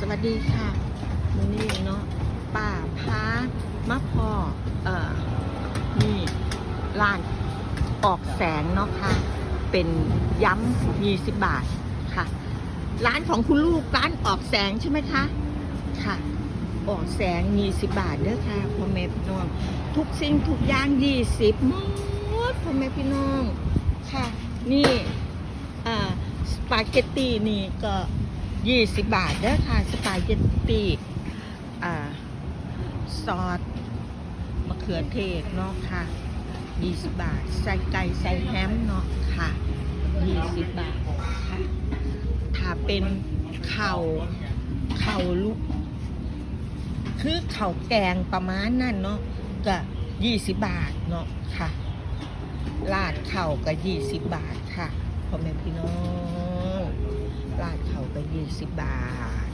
สวัสดีค่ะมือนี้เนาะป้าพามาพอเอ่อนี่ร้านออกแสงเนาะค่ะ เป็นย้ำยี่สิบบาทค่ะ ร้านของคุณลูกร้านออกแสงใช่ไหมคะค่ะ ออกแสงยี่สิบบาทเด้อค่ะพ่อแม่พี่น้อง ทุกสิ่งทุกอย่างยี่สิบหมดพ่อแม่พี่น้องค่ะ นี่อ่าสปาเกตตีนี่ก็ ยี่สิบบาทเด้อค่ะสปาเกตตีอ่าซอสมะเขือเทศเนาะค่ะยี่สิบบาท ใส่ไก่ใส่แฮมเนาะค่ะยี่สิบบาทค่ะถ้าเป็นเข่าเข่าลูกคือเข่าแกงประมาณนั่นเนาะก็ยี่สิบบาทเนาะค่ะลาดเข่าก็ยี่สิบบาทค่ะพ่อแม่พี่น้อง สิบบาท